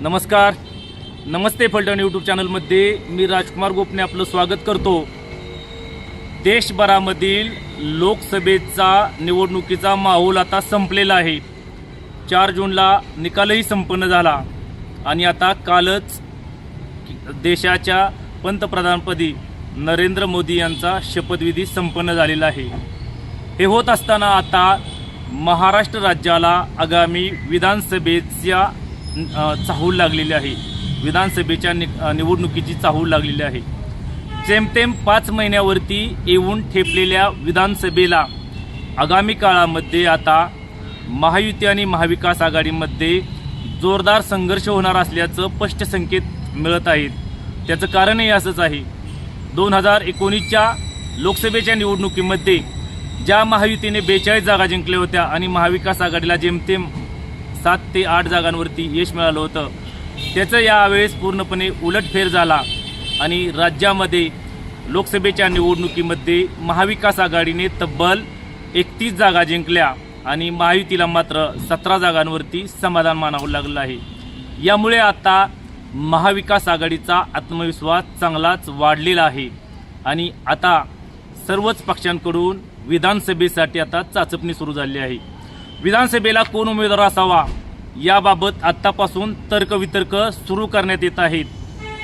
नमस्कार. नमस्ते फलटण यूट्यूब चॅनलमध्ये. मी राजकुमार गोपने आपलं स्वागत करतो. देशभरामधील लोकसभेचा निवडणुकीचा माहोल आता संपलेला आहे. चार जूनला निकालही संपन्न झाला. आणि आता कालच देशाच्या पंतप्रधानपदी नरेंद्र मोदी यांचा शपथविधी संपन्न झालेला आहे. हे होत असताना आता महाराष्ट्र राज्याला आगामी विधानसभेच्या चाहूल लागलेली आहे. विधानसभेच्या नि निवडणुकीची चाहूल लागलेली आहे. जेमतेम पाच महिन्यावरती येऊन ठेपलेल्या विधानसभेला आगामी काळामध्ये आता महायुती आणि महाविकास आघाडीमध्ये जोरदार संघर्ष होणार असल्याचं स्पष्ट संकेत मिळत आहेत. त्याचं कारणही असंच आहे. दोन हजार एकोणीसच्या लोकसभेच्या निवडणुकीमध्ये ज्या महायुतीने बेचाळीस जागा जिंकल्या होत्या आणि महाविकास आघाडीला जेमतेम सात ते आठ जागांवरती यश मिळालं होतं. त्याचं यावेळेस पूर्णपणे उलटफेर झाला आणि राज्यामध्ये लोकसभेच्या निवडणुकीमध्ये महाविकास आघाडीने तब्बल एकतीस जागा जिंकल्या आणि महायुतीला मात्र सतरा जागांवरती समाधान मानावं लागलं आहे. यामुळे आता महाविकास आघाडीचा आत्मविश्वास चांगलाच वाढलेला आहे आणि आता सर्वच पक्षांकडून विधानसभेसाठी आता चाचपणी सुरू झाली आहे. विधानसभेला कोण उमेदवार असावा याबाबत आत्तापासून तर्कवितर्क सुरू करण्यात येत आहेत.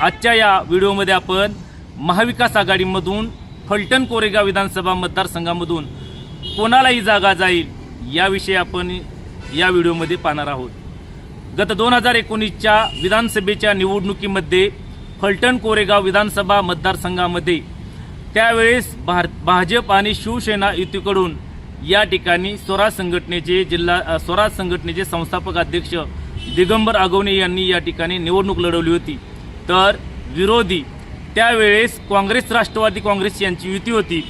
आजच्या या व्हिडिओमध्ये आपण महाविकास आघाडीमधून फलटण कोरेगाव विधानसभा मतदारसंघामधून कोणालाही जागा जाईल याविषयी आपण या व्हिडिओमध्ये पाहणार आहोत. गत दोन हजार एकोणीसच्या विधानसभेच्या निवडणुकीमध्ये फलटण कोरेगाव विधानसभा मतदारसंघामध्ये त्यावेळेस भार भाजप आणि शिवसेना युतीकडून या ठिकाणी स्वराज संघटनेचे जिल्हा स्वराज संघटनेचे संस्थापक अध्यक्ष दिगंबर आगवणे यांनी या ठिकाणी निवडणूक लढवली होती. तर विरोधी त्यावेळेस काँग्रेस राष्ट्रवादी काँग्रेस यांची युती होती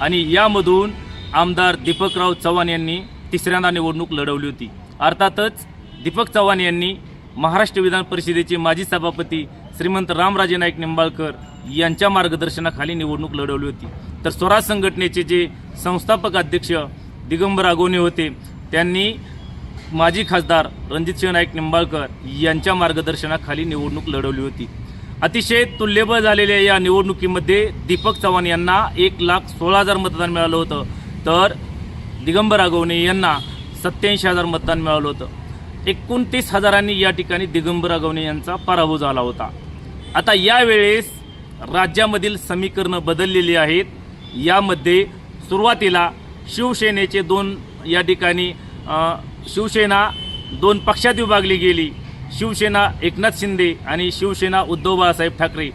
आणि यामधून आमदार दीपकराव चव्हाण यांनी तिसऱ्यांदा निवडणूक लढवली होती. अर्थातच दीपक चव्हाण यांनी महाराष्ट्र विधान परिषदेचे माजी सभापती श्रीमंत रामराजे नाईक निंबाळकर यांच्या मार्गदर्शनाखाली निवडणूक लढवली होती. तर स्वराज संघटनेचे जे संस्थापक अध्यक्ष दिगंबर आगोने होते. त्यांनी माजी खासदार रणजितसिंह नाईक निंबाळकर यांच्या मार्गदर्शनाखाली निवडणूक लढवली होती. अतिशय तुल्यबळ झालेल्या या निवडणुकीमध्ये दीपक चव्हाण यांना एक लाख सोळा हजार मतदान मिळालं होतं. तर दिगंबर आगवणे यांना सत्याऐंशी हजार मतदान मिळालं होतं. एकोणतीस हजारांनी या ठिकाणी दिगंबर आगवणे यांचा पराभव झाला होता. आता यावेळेस राज्यामधील समीकरणं बदललेली आहेत. यामध्ये सुरुवातीला शिवसेनेचे दोन या ठिकाणी शिवसेना दोन पक्षात विभागली गेली. शिवसेना एकनाथ शिंदे आणि शिवसेना उद्धव बाळासाहेब ठाकरे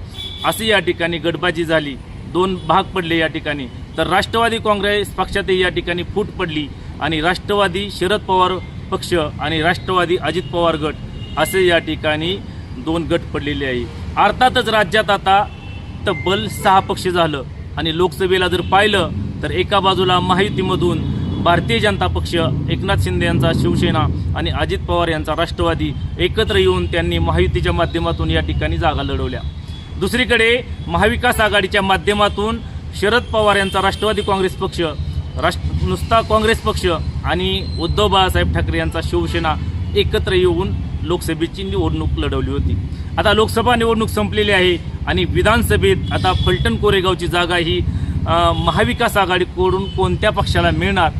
अशी या ठिकाणी गटबाजी झाली. दोन भाग पडले या ठिकाणी. तर राष्ट्रवादी काँग्रेस पक्षातही या ठिकाणी फूट पडली आणि राष्ट्रवादी शरद पवार पक्ष आणि राष्ट्रवादी अजित पवार गट असे या ठिकाणी दोन गट पडलेले आहे. अर्थातच राज्यात आता तब्बल सहा पक्ष झालं आणि लोकसभेला जर पाहिलं तर एका बाजूला महायुतीमधून भारतीय जनता पक्ष एकनाथ शिंदे यांचा शिवसेना आणि अजित पवार यांचा राष्ट्रवादी एकत्र येऊन त्यांनी महायुतीच्या माध्यमातून या ठिकाणी जागा लढवल्या. दुसरीकडे महाविकास आघाडीच्या माध्यमातून शरद पवार यांचा राष्ट्रवादी काँग्रेस पक्ष राष्ट्र नुसता काँग्रेस पक्ष आणि उद्धव बाळासाहेब ठाकरे यांचा शिवसेना एकत्र येऊन लोकसभेची निवडणूक लढवली होती. आता लोकसभा निवडणूक संपलेली आहे आणि विधानसभेत आता फलटण कोरेगावची जागा ही महाविकास आघाडीकडून कोणत्या पक्षाला मिळणार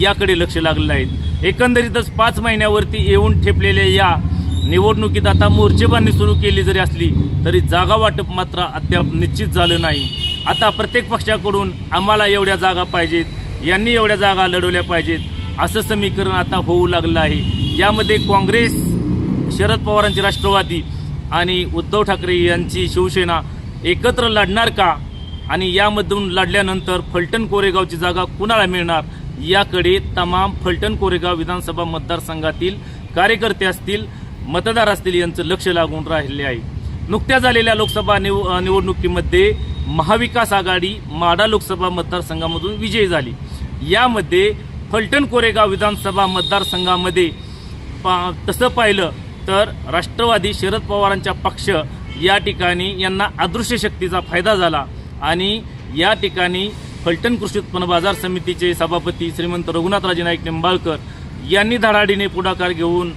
याकडे लक्ष लागलेलं आहे एकंदरीतच पाच महिन्यावरती येऊन ठेपलेल्या या निवडणुकीत आता मोर्चेबांधणी सुरू केली जरी असली तरी जागा वाटप मात्र अद्याप निश्चित झालं नाही. आता प्रत्येक पक्षाकडून आम्हाला एवढ्या जागा पाहिजेत यांनी एवढ्या जागा लढवल्या पाहिजेत असं समीकरण आता होऊ लागलं आहे. यामध्ये काँग्रेस शरद पवारांची राष्ट्रवादी आणि उद्धव ठाकरे यांची शिवसेना एकत्र लढणार का? आणि यामधून लढल्यानंतर फलटण कोरेगावची जागा कुणाला मिळणार? याकडे तमाम फलटण कोरेगाव विधानसभा मतदारसंघातील कार्यकर्ते असतील मतदार असतील यांचं लक्ष लागून राहिले आहे. नुकत्या झालेल्या लोकसभा निव निवडणुकीमध्ये महाविकास आघाडी माडा लोकसभा मतदारसंघामधून विजयी झाली. यामध्ये फलटण कोरेगाव विधानसभा मतदारसंघामध्ये पा तसं पाहिलं तर राष्ट्रवादी शरद पवारांच्या पक्ष या ठिकाणी यांना अदृश्य शक्तीचा फायदा झाला. आणि या ठिकाणी फलटण कृषी उत्पन्न बाजार समितीचे सभापती श्रीमंत रघुनाथराजे नाईक निंबाळकर यांनी धडाडीने पुढाकार घेऊन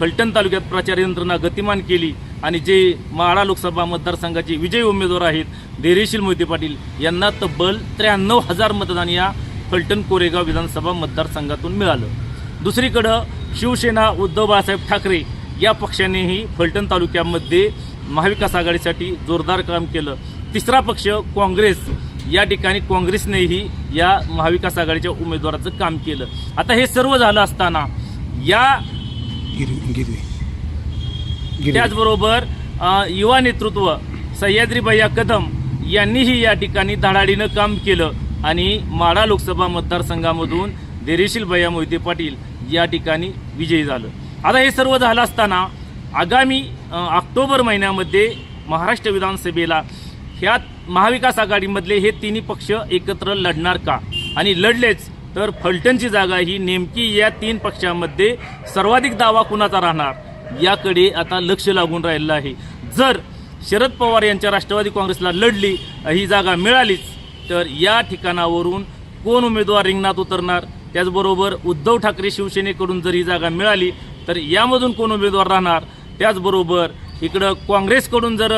फलटण तालुक्यात प्रचार यंत्रणा गतिमान केली आणि जे माळा लोकसभा मतदारसंघाचे विजयी उमेदवार आहेत धैर्यशील मोहिते पाटील यांना तब्बल त्र्याण्णव हजार मतदान या फलटण कोरेगाव विधानसभा मतदारसंघातून मिळालं. दुसरीकडं शिवसेना उद्धव बाळासाहेब ठाकरे या पक्षानेही फलटण तालुक्यामध्ये महाविकास आघाडीसाठी जोरदार काम केलं. तिसरा पक्ष काँग्रेस. या ठिकाणी काँग्रेसनेही या महाविकास आघाडीच्या उमेदवाराचं काम केलं. आता हे सर्व झालं असताना या त्याचबरोबर युवा नेतृत्व सह्याद्री भैया कदम यांनीही या ठिकाणी धडाडीनं काम केलं आणि माडा लोकसभा मतदारसंघामधून धैर्यशील भैया मोहिते पाटील या ठिकाणी विजयी झालं. आता हे सर्व झालं असताना आगामी ऑक्टोबर महिन्यामध्ये महाराष्ट्र विधानसभेला ह्या महाविकास आघाडीमधले हे तिन्ही पक्ष एकत्र लढणार का? आणि लढलेच तर फलटणची जागा ही नेमकी या तीन पक्षांमध्ये सर्वाधिक दावा कुणाचा राहणार? याकडे आता लक्ष लागून राहिलं आहे. जर शरद पवार यांच्या राष्ट्रवादी काँग्रेसला लढली ही जागा मिळालीच तर या ठिकाणावरून कोण उमेदवार रिंगणात उतरणार? त्याचबरोबर उद्धव ठाकरे शिवसेनेकडून जर ही जागा मिळाली तर यामधून कोण उमेदवार राहणार? त्याचबरोबर इकडं काँग्रेसकडून जर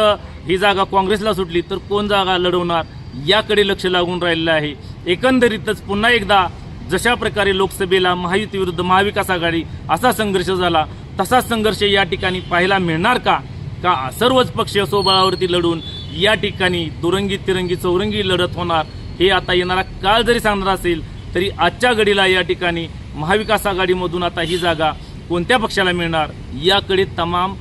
ही जागा काँग्रेसला सुटली तर कोण जागा लढवणार? याकडे लक्ष लागून राहिलेलं आहे. एकंदरीतच पुन्हा एकदा जशा प्रकारे लोकसभेला महायुती विरुद्ध महाविकास आघाडी असा संघर्ष झाला तसाच संघर्ष या ठिकाणी पाहायला मिळणार का? का सर्वच पक्ष स्वबळावरती लढून या ठिकाणी दुरंगी तिरंगी चौरंगी लढत होणार हे आता येणारा काळ जरी सांगणार असेल तरी आजच्या घडीला या ठिकाणी महाविकास आघाडीमधून आता ही जागा कोणत्या पक्षाला मिळणार? याकडे तमाम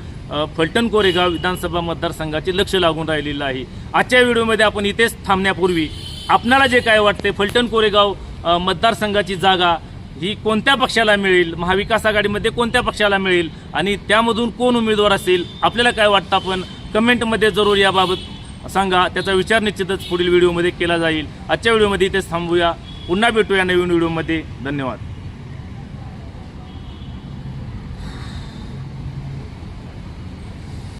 फलटण कोरेगाव विधानसभा मतदारसंघाचे लक्ष लागून राहिलेलं आहे. आजच्या व्हिडिओमध्ये आपण इथेच थांबण्यापूर्वी आपणाला जे काय वाटते फलटण कोरेगाव मतदारसंघाची जागा ही कोणत्या पक्षाला मिळेल? महाविकास आघाडीमध्ये कोणत्या पक्षाला मिळेल? आणि त्यामधून कोण उमेदवार असेल? आपल्याला काय वाटतं आपण कमेंटमध्ये जरूर याबाबत सांगा. त्याचा विचार निश्चितच पुढील व्हिडिओमध्ये केला जाईल. आजच्या व्हिडिओमध्ये इथेच थांबूया. पुन्हा भेटूया नवीन व्हिडिओमध्ये. धन्यवाद.